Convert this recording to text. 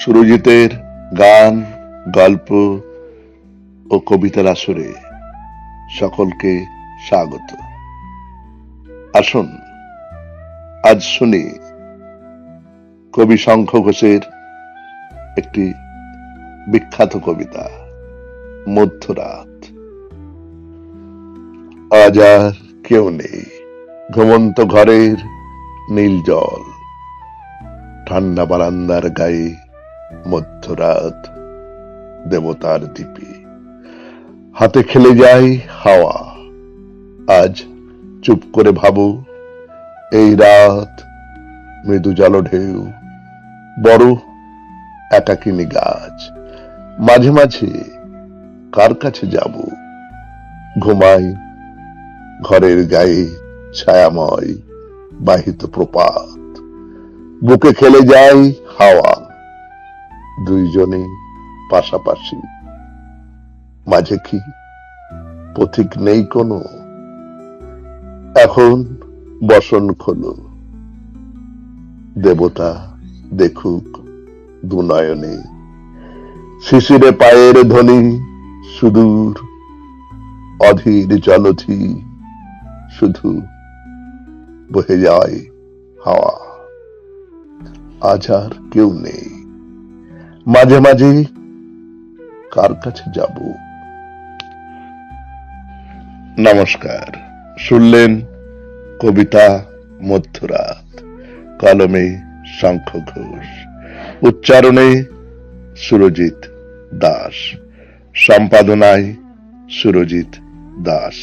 সুরজিতের গান, গল্প ও কবিতার আসরে সকলকে স্বাগত। আসুন, আজ শুনি কবি শঙ্খ ঘোষের একটি বিখ্যাত কবিতা, মধ্যরাত। আজ আর কেউ নেই, ঘুমন্ত ঘরের নীল জল। ঠান্ডা বারান্দার গায়ে মধ্যরাত দেবতার দ্বীপে। হাতে খেলে যায় হাওয়া। আজ চুপ করে ভাবো, এই রাত মৃদু জল ঢেউ, বড় একাকিনী গাছ। মাঝে মাঝে কার কাছে যাব? ঘুমাই ঘরের গায়ে ছায়াময় বাহিত প্রপাত। বুকে খেলে যায় হাওয়া। দুইজনে পাশাপাশি। মাঝে কি পথিক নেই কোনো? এখন বসন খোলো। দেবতা দেখুক দুনয়নে। শিশিরে পায়ের ধ্বনি সুদূর, অধীর জলধি শুধু বহে যায় হাওয়া। আজ আর কেউ নেই। মাঝে মাঝে কার কাছে যাব? নমস্কার। শুনলেন কবিতা মধ্যরাত, কলমে শঙ্খ ঘোষ, উচ্চারণে সুরজিৎ দাস, সম্পাদনায় সুরজিৎ দাস।